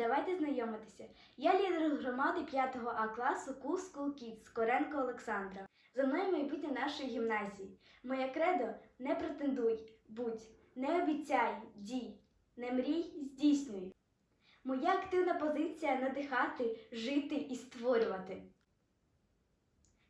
давайте знайомитися. Я лідер громади 5 А класу Cool School Kids Коренко Олександра. За мною майбутнє нашої гімназії. Моє кредо не претендуй, будь, не обіцяй, дій, не мрій, здійснюй. Моя активна позиція надихати, жити і створювати.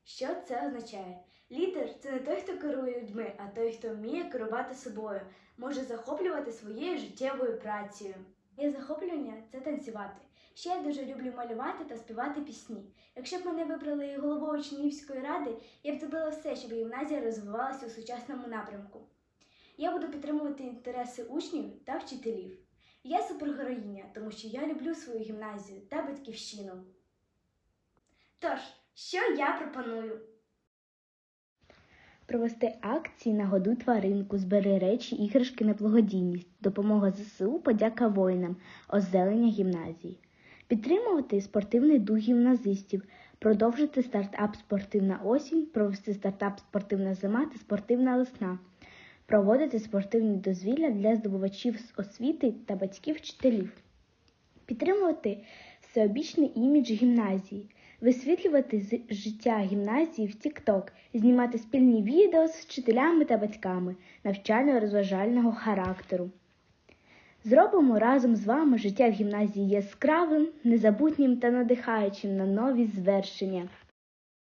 Що це означає? Лідер це не той, хто керує людьми, а той, хто вміє керувати собою, може захоплювати своєю життєвою працею. Моє захоплювання це танцювати. Ще я дуже люблю малювати та співати пісні. Якщо б мене вибрали головою Чернігівської ради, я б зробила все, щоб гімназія розвивалася у сучасному напрямку. Я буду підтримувати інтереси учнів та вчителів. Я супергероїня, тому що я люблю свою гімназію та батьківщину. Тож, що я пропоную? Провести акції на году тваринку, збери речі, іграшки на благодійність, допомога ЗСУ, подяка воїнам, озелення гімназії. Підтримувати спортивний дух гімназистів, продовжити стартап спортивна осінь, провести стартап спортивна зима та спортивна весна, проводити спортивні дозвілля для здобувачів з освіти та батьків вчителів. Підтримувати всеобічний імідж гімназії, висвітлювати життя гімназії в TikTok, знімати спільні відео з вчителями та батьками навчально-розважального характеру. Зробимо разом з вами життя в гімназії яскравим, незабутнім та надихаючим на нові звершення.